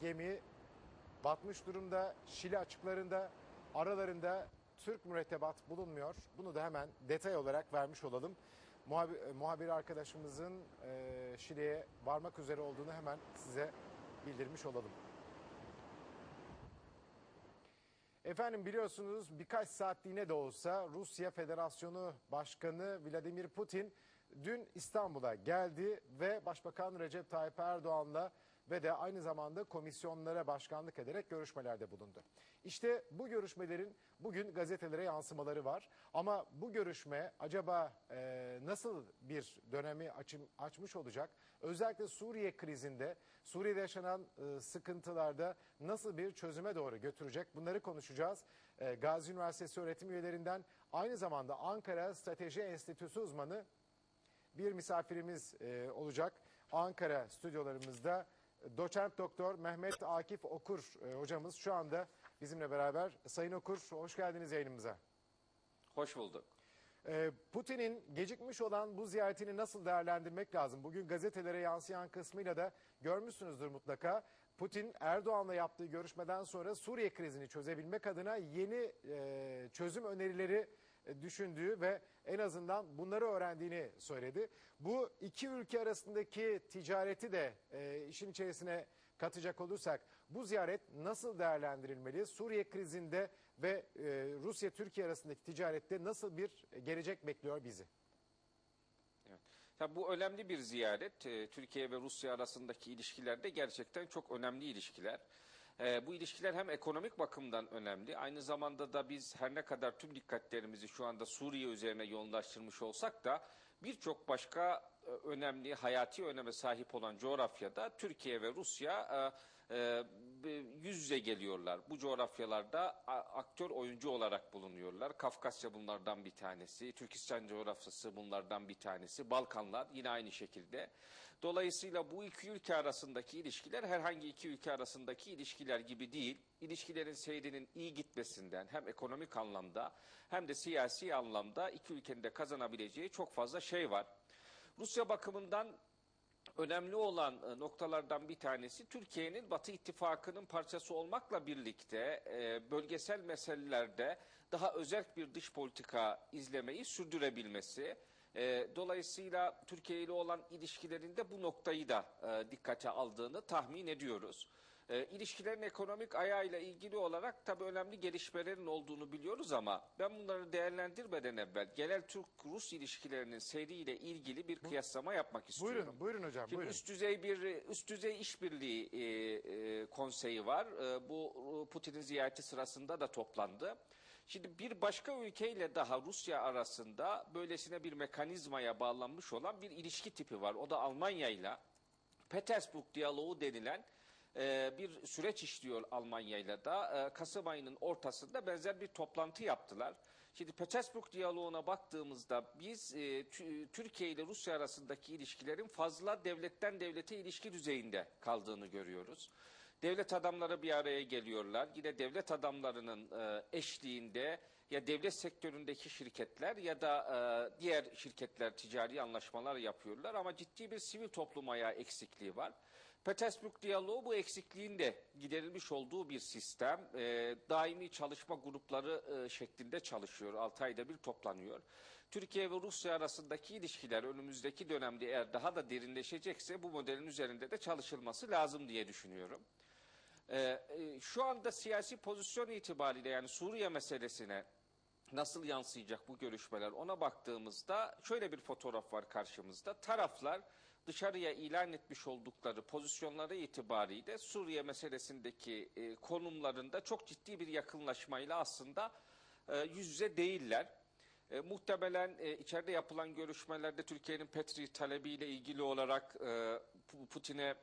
gemi batmış durumda. Şili açıklarında aralarında Türk mürettebat bulunmuyor. Bunu da hemen detay olarak vermiş olalım. Muhabir, e, muhabir arkadaşımızın e, Şili'ye varmak üzere olduğunu hemen size bildirmiş olalım. Efendim biliyorsunuz birkaç saatliğine de olsa Rusya Federasyonu Başkanı Vladimir Putin dün İstanbul'a geldi ve Başbakan Recep Tayyip Erdoğan'la ve de aynı zamanda komisyonlara başkanlık ederek görüşmelerde bulundu. İşte bu görüşmelerin bugün gazetelere yansımaları var. Ama bu görüşme acaba e, nasıl bir dönemi açım, açmış olacak? Özellikle Suriye krizinde, Suriye'de yaşanan e, sıkıntılarda nasıl bir çözüme doğru götürecek? Bunları konuşacağız. E, Gazi Üniversitesi öğretim üyelerinden aynı zamanda Ankara Strateji Enstitüsü uzmanı bir misafirimiz e, olacak. Ankara stüdyolarımızda doçent doktor Mehmet Akif Okur e, hocamız şu anda bizimle beraber. Sayın Okur hoş geldiniz yayınımıza. Hoş bulduk. E, Putin'in gecikmiş olan bu ziyaretini nasıl değerlendirmek lazım? Bugün gazetelere yansıyan kısmıyla da görmüşsünüzdür mutlaka. Putin Erdoğan'la yaptığı görüşmeden sonra Suriye krizini çözebilmek adına yeni e, çözüm önerileri düşündüğü ve en azından bunları öğrendiğini söyledi. Bu iki ülke arasındaki ticareti de e, işin içerisine katacak olursak bu ziyaret nasıl değerlendirilmeli? Suriye krizinde ve e, Rusya-Türkiye arasındaki ticarette nasıl bir gelecek bekliyor bizi? Evet. Tabii bu önemli bir ziyaret. Ee, Türkiye ve Rusya arasındaki ilişkilerde gerçekten çok önemli ilişkiler. Ee, bu ilişkiler hem ekonomik bakımdan önemli, aynı zamanda da biz her ne kadar tüm dikkatlerimizi şu anda Suriye üzerine yoğunlaştırmış olsak da birçok başka e, önemli, hayati öneme sahip olan coğrafyada Türkiye ve Rusya e, e, yüz yüze geliyorlar. Bu coğrafyalarda aktör oyuncu olarak bulunuyorlar. Kafkasya bunlardan bir tanesi, Türkistan coğrafyası bunlardan bir tanesi, Balkanlar yine aynı şekilde. Dolayısıyla bu iki ülke arasındaki ilişkiler herhangi iki ülke arasındaki ilişkiler gibi değil. İlişkilerin seyrinin iyi gitmesinden hem ekonomik anlamda hem de siyasi anlamda iki ülkenin de kazanabileceği çok fazla şey var. Rusya bakımından önemli olan e, noktalardan bir tanesi Türkiye'nin Batı İttifakı'nın parçası olmakla birlikte e, bölgesel meselelerde daha özerk bir dış politika izlemeyi sürdürebilmesi. E, Dolayısıyla Türkiye ile olan ilişkilerinde bu noktayı da e, dikkate aldığını tahmin ediyoruz. E, ilişkilerin ekonomik ayağıyla ilgili olarak tabii önemli gelişmelerin olduğunu biliyoruz ama ben bunları değerlendirmeden evvel genel Türk-Rus ilişkilerinin seyriyle ilgili bir kıyaslama yapmak istiyorum. Buyurun, buyurun hocam, Şimdi buyurun. üst düzey bir üst düzey işbirliği e, e, konseyi var. E, bu Putin'in ziyareti sırasında da toplandı. Şimdi bir başka ülkeyle daha Rusya arasında böylesine bir mekanizmaya bağlanmış olan bir ilişki tipi var. O da Almanya ile Petersburg diyaloğu denilen e, bir süreç işliyor Almanya'yla da. E, Kasım ayının ortasında benzer bir toplantı yaptılar. Şimdi Petersburg diyaloğuna baktığımızda biz e, Tü- Türkiye ile Rusya arasındaki ilişkilerin fazla devletten devlete ilişki düzeyinde kaldığını görüyoruz. Devlet adamları bir araya geliyorlar. Yine devlet adamlarının e, eşliğinde ya devlet sektöründeki şirketler ya da e, diğer şirketler ticari anlaşmalar yapıyorlar ama ciddi bir sivil toplum ayağı eksikliği var. Petersburg diyaloğu bu eksikliğin de giderilmiş olduğu bir sistem. E, daimi çalışma grupları şeklinde çalışıyor. 6 ayda bir toplanıyor. Türkiye ve Rusya arasındaki ilişkiler önümüzdeki dönemde eğer daha da derinleşecekse bu modelin üzerinde de çalışılması lazım diye düşünüyorum. Ee, e, şu anda siyasi pozisyon itibariyle yani Suriye meselesine nasıl yansıyacak bu görüşmeler ona baktığımızda şöyle bir fotoğraf var karşımızda. Taraflar dışarıya ilan etmiş oldukları pozisyonları itibariyle Suriye meselesindeki e, konumlarında çok ciddi bir yakınlaşmayla aslında e, yüz yüze değiller. E, muhtemelen e, içeride yapılan görüşmelerde Türkiye'nin Petri talebiyle ilgili olarak e, Pu- Putin'e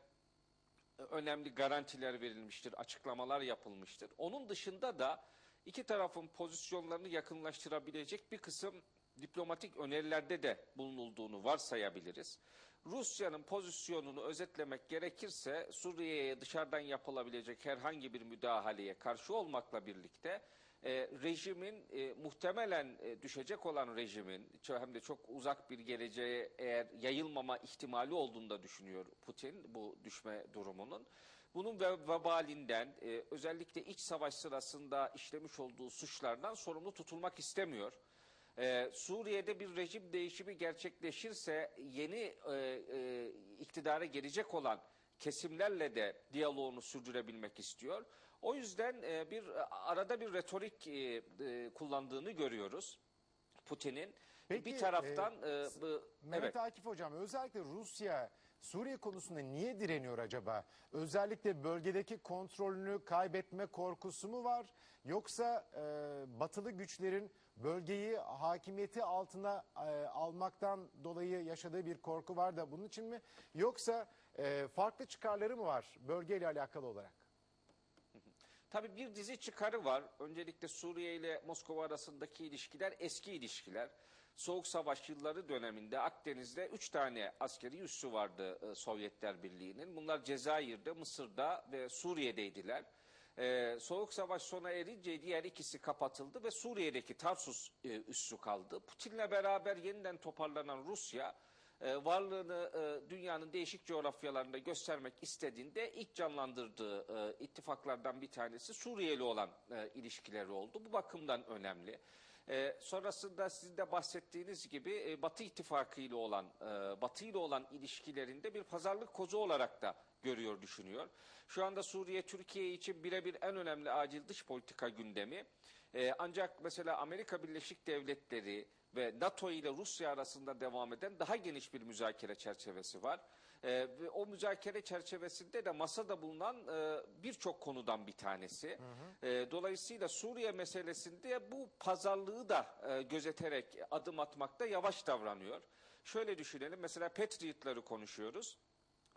önemli garantiler verilmiştir, açıklamalar yapılmıştır. Onun dışında da iki tarafın pozisyonlarını yakınlaştırabilecek bir kısım diplomatik önerilerde de bulunulduğunu varsayabiliriz. Rusya'nın pozisyonunu özetlemek gerekirse Suriye'ye dışarıdan yapılabilecek herhangi bir müdahaleye karşı olmakla birlikte e, rejimin e, muhtemelen e, düşecek olan rejimin hem de çok uzak bir geleceğe eğer yayılmama ihtimali olduğunu da düşünüyor Putin bu düşme durumunun. bunun ve vebalinden e, özellikle iç savaş sırasında işlemiş olduğu suçlardan sorumlu tutulmak istemiyor. Ee, Suriye'de bir rejim değişimi gerçekleşirse yeni e, e, iktidara gelecek olan kesimlerle de diyaloğunu sürdürebilmek istiyor. O yüzden e, bir arada bir retorik e, e, kullandığını görüyoruz Putin'in. Peki, bir taraftan e, bu, Mehmet evet. Akif Hocam özellikle Rusya Suriye konusunda niye direniyor acaba? Özellikle bölgedeki kontrolünü kaybetme korkusu mu var? Yoksa e, batılı güçlerin bölgeyi hakimiyeti altına e, almaktan dolayı yaşadığı bir korku var da bunun için mi? Yoksa e, farklı çıkarları mı var bölgeyle alakalı olarak? Tabii bir dizi çıkarı var. Öncelikle Suriye ile Moskova arasındaki ilişkiler eski ilişkiler. Soğuk Savaş yılları döneminde Akdeniz'de üç tane askeri üssü vardı e, Sovyetler Birliği'nin. Bunlar Cezayir'de, Mısır'da ve Suriye'deydiler. Ee, Soğuk Savaş sona erince diğer ikisi kapatıldı ve Suriye'deki Tarsus e, üssü kaldı. Putin'le beraber yeniden toparlanan Rusya e, varlığını e, dünyanın değişik coğrafyalarında göstermek istediğinde ilk canlandırdığı e, ittifaklardan bir tanesi Suriye ile olan ilişkileri oldu. Bu bakımdan önemli. Sonrasında sizin de bahsettiğiniz gibi Batı ittifakı ile olan Batı ile olan ilişkilerinde bir pazarlık kozu olarak da görüyor, düşünüyor. Şu anda Suriye Türkiye için birebir en önemli acil dış politika gündemi. E, ancak mesela Amerika Birleşik Devletleri ve NATO ile Rusya arasında devam eden daha geniş bir müzakere çerçevesi var. E, ve o müzakere çerçevesinde de masada bulunan e, birçok konudan bir tanesi. E, dolayısıyla Suriye meselesinde bu pazarlığı da e, gözeterek adım atmakta yavaş davranıyor. Şöyle düşünelim mesela Patriot'ları konuşuyoruz.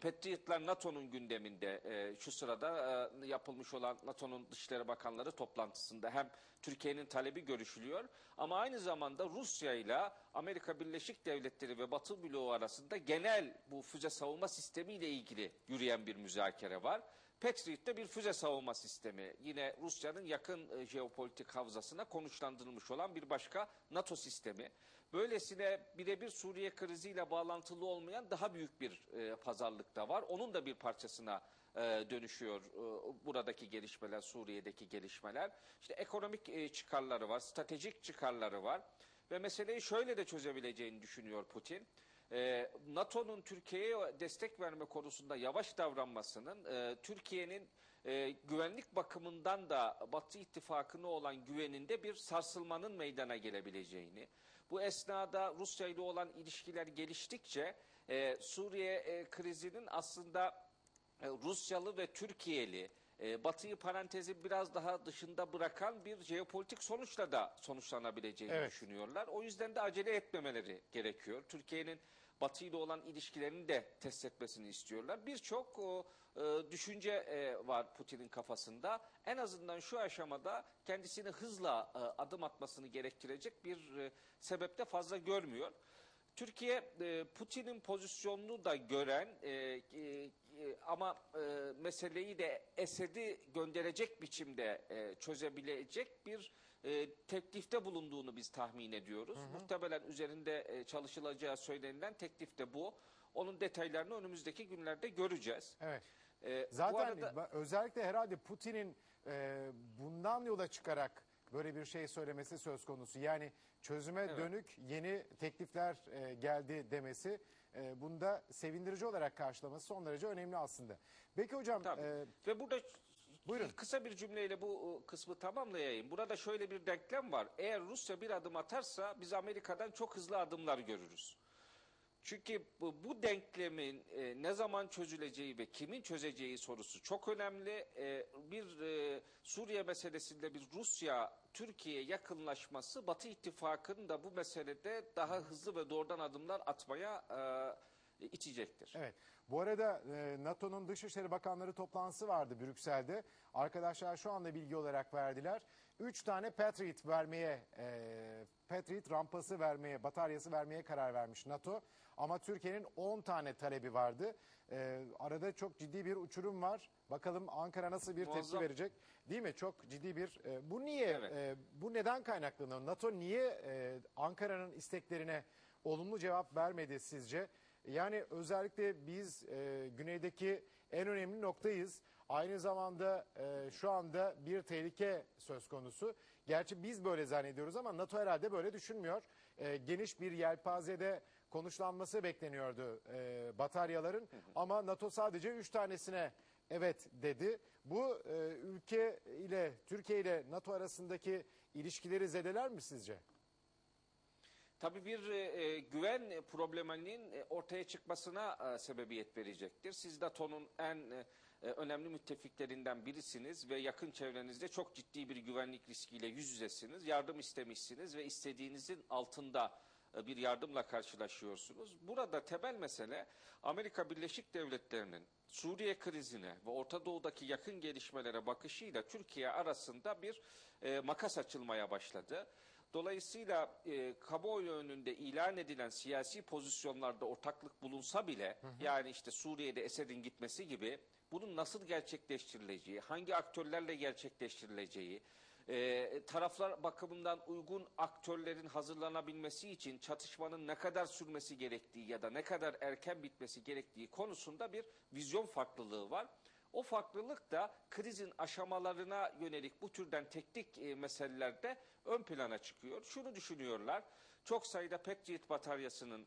Patriotlar NATO'nun gündeminde e, şu sırada e, yapılmış olan NATO'nun Dışişleri Bakanları toplantısında hem Türkiye'nin talebi görüşülüyor ama aynı zamanda Rusya ile Amerika Birleşik Devletleri ve Batı bloğu arasında genel bu füze savunma sistemi ile ilgili yürüyen bir müzakere var. Patriot'te bir füze savunma sistemi. Yine Rusya'nın yakın e, jeopolitik havzasına konuşlandırılmış olan bir başka NATO sistemi. Böylesine birebir Suriye kriziyle bağlantılı olmayan daha büyük bir e, pazarlık da var. Onun da bir parçasına e, dönüşüyor buradaki gelişmeler, Suriye'deki gelişmeler. İşte ekonomik çıkarları var, stratejik çıkarları var. Ve meseleyi şöyle de çözebileceğini düşünüyor Putin. E, NATO'nun Türkiye'ye destek verme konusunda yavaş davranmasının e, Türkiye'nin e, güvenlik bakımından da Batı ittifakına olan güveninde bir sarsılmanın meydana gelebileceğini, bu esnada Rusya ile olan ilişkiler geliştikçe e, Suriye e, krizinin aslında e, Rusyalı ve Türkiye'li e, Batı'yı parantezin biraz daha dışında bırakan bir jeopolitik sonuçla da sonuçlanabileceğini Evet. düşünüyorlar. O yüzden de acele etmemeleri gerekiyor. Türkiye'nin Batı ile olan ilişkilerini de test etmesini istiyorlar. Birçok e, düşünce e, var Putin'in kafasında. En azından şu aşamada kendisini hızla e, adım atmasını gerektirecek bir e, sebep de fazla görmüyor. Türkiye e, Putin'in pozisyonunu da gören e, e, e, ama e, meseleyi de Esed'i gönderecek biçimde e, çözebilecek bir e, teklifte bulunduğunu biz tahmin ediyoruz. Muhtemelen üzerinde e, çalışılacağı söylenilen teklif de bu. Onun detaylarını önümüzdeki günlerde göreceğiz. Evet. E, Zaten arada- özellikle herhalde Putin'in e, bundan yola çıkarak böyle bir şey söylemesi söz konusu. Yani çözüme Evet. dönük yeni teklifler e, geldi demesi e, bunda sevindirici olarak karşılaması son derece önemli aslında. Peki hocam Tabii. e, Ve burada Buyurun. kısa bir cümleyle bu e, kısmı tamamlayayım. Burada şöyle bir denklem var. Eğer Rusya bir adım atarsa biz Amerika'dan çok hızlı adımlar görürüz. Çünkü bu, bu denklemin e, ne zaman çözüleceği ve kimin çözeceği sorusu çok önemli. E, bir e, Suriye meselesinde bir Rusya-Türkiye yakınlaşması Batı ittifakının da bu meselede daha hızlı ve doğrudan adımlar atmaya e, itecektir. Evet. Bu arada e, NATO'nun Dışişleri Bakanları toplantısı vardı Brüksel'de. Arkadaşlar şu anda bilgi olarak verdiler. Üç tane Patriot vermeye, e, Patriot rampası vermeye, bataryası vermeye karar vermiş NATO. Ama Türkiye'nin 10 tane talebi vardı. E, arada çok ciddi bir uçurum var. Bakalım Ankara nasıl bir tepki Muazzam. verecek? Değil mi? Çok ciddi bir. e, bu niye? Evet. e, bu neden kaynaklanıyor? NATO niye e, Ankara'nın isteklerine olumlu cevap vermedi sizce? Yani özellikle biz e, güneydeki en önemli noktayız. Aynı zamanda e, şu anda bir tehlike söz konusu. Gerçi biz böyle zannediyoruz ama NATO herhalde böyle düşünmüyor. E, geniş bir yelpazede konuşlanması bekleniyordu e, bataryaların ama NATO sadece 3 tanesine evet dedi. Bu e, ülke ile Türkiye ile NATO arasındaki ilişkileri zedeler mi sizce? Tabii bir e, güven probleminin e, ortaya çıkmasına e, sebebiyet verecektir. Siz NATO'nun en e, e, önemli müttefiklerinden birisiniz ve yakın çevrenizde çok ciddi bir güvenlik riskiyle yüz yüzesiniz. Yardım istemişsiniz ve istediğinizin altında e, bir yardımla karşılaşıyorsunuz. Burada temel mesele Amerika Birleşik Devletleri'nin Suriye krizine ve Orta Doğu'daki yakın gelişmelere bakışıyla Türkiye arasında bir e, makas açılmaya başladı. Dolayısıyla e, kamuoyu önünde ilan edilen siyasi pozisyonlarda ortaklık bulunsa bile yani işte Suriye'de Esed'in gitmesi gibi bunun nasıl gerçekleştirileceği, hangi aktörlerle gerçekleştirileceği, e, taraflar bakımından uygun aktörlerin hazırlanabilmesi için çatışmanın ne kadar sürmesi gerektiği ya da ne kadar erken bitmesi gerektiği konusunda bir vizyon farklılığı var. O farklılık da krizin aşamalarına yönelik bu türden teknik e, meselelerde ön plana çıkıyor. Şunu düşünüyorlar, çok sayıda Patriot bataryasının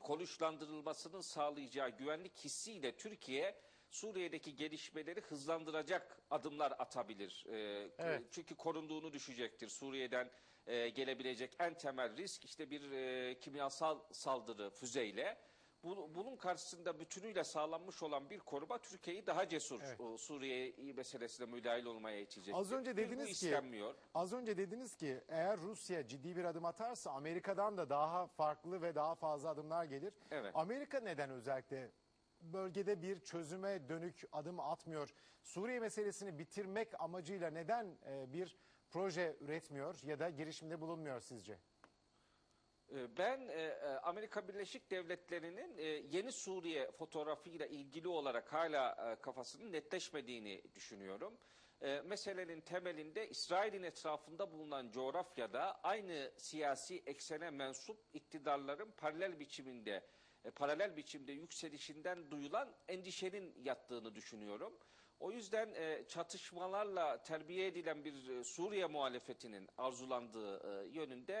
konuşlandırılmasının sağlayacağı güvenlik hissiyle Türkiye Suriye'deki gelişmeleri hızlandıracak adımlar atabilir. Ee, Evet. Çünkü korunduğunu düşecektir. Suriye'den e, gelebilecek en temel risk işte bir e, kimyasal saldırı füzeyle. Bu- Bunun karşısında bütünüyle sağlanmış olan bir koruma Türkiye'yi daha cesur Evet. Suriye meselesine müdahil olmaya itecektir. Az önce Bu dediniz ki az önce dediniz ki eğer Rusya ciddi bir adım atarsa Amerika'dan da daha farklı ve daha fazla adımlar gelir. Evet. Amerika neden özellikle bölgede bir çözüme dönük adım atmıyor? Suriye meselesini bitirmek amacıyla neden e, bir proje üretmiyor ya da girişimde bulunmuyor sizce? Ee, Ben e, e, Amerika Birleşik Devletleri'nin e, yeni Suriye fotoğrafıyla ilgili olarak hala kafasının netleşmediğini düşünüyorum. Meselenin temelinde İsrail'in etrafında bulunan coğrafyada aynı siyasi eksene mensup iktidarların paralel biçiminde paralel biçimde yükselişinden duyulan endişenin yattığını düşünüyorum. O yüzden e, çatışmalarla terbiye edilen bir e, Suriye muhalefetinin arzulandığı e, yönünde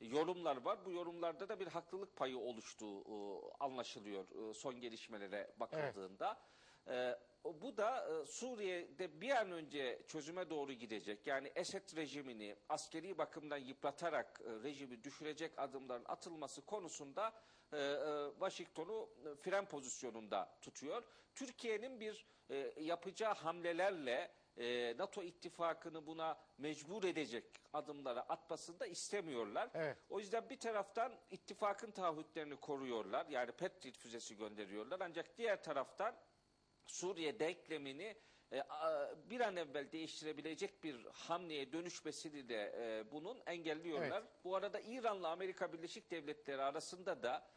e, yorumlar var. Bu yorumlarda da bir haklılık payı oluştuğu e, anlaşılıyor e, son gelişmelere bakıldığında. E, bu da e, Suriye'de bir an önce çözüme doğru gidecek. Yani Esed rejimini askeri bakımdan yıpratarak e, rejimi düşürecek adımların atılması konusunda e, e, Washington'u e, fren pozisyonunda tutuyor. Türkiye'nin bir e, yapacağı hamlelerle e, NATO ittifakını buna mecbur edecek adımlara atmasını da istemiyorlar. Evet. O yüzden bir taraftan ittifakın taahhütlerini koruyorlar. Yani Patriot füzesi gönderiyorlar. Ancak diğer taraftan Suriye denklemini e, bir an evvel değiştirebilecek bir hamleye dönüşmesini de e, bunun engelliyorlar. Evet. Bu arada İran'la Amerika Birleşik Devletleri arasında da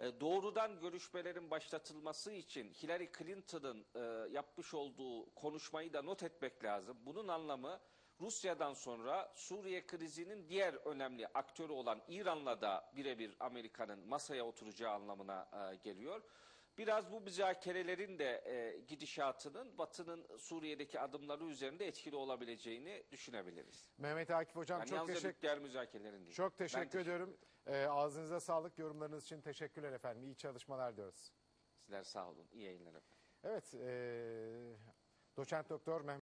e, doğrudan görüşmelerin başlatılması için Hillary Clinton'ın yapmış olduğu konuşmayı da not etmek lazım. Bunun anlamı Rusya'dan sonra Suriye krizinin diğer önemli aktörü olan İran'la da birebir Amerika'nın masaya oturacağı anlamına geliyor. Biraz bu müzakerelerin de e, gidişatının Batı'nın Suriye'deki adımları üzerinde etkili olabileceğini düşünebiliriz. Mehmet Akif Hocam Yani çok teşekkür müzakerelerin değil. çok Ben teşekkür ediyorum. E, ağzınıza sağlık yorumlarınız için teşekkürler efendim. İyi çalışmalar diyoruz. Sizler sağ olun. İyi yayınlar efendim. Evet, e, doçent doktor Mehmet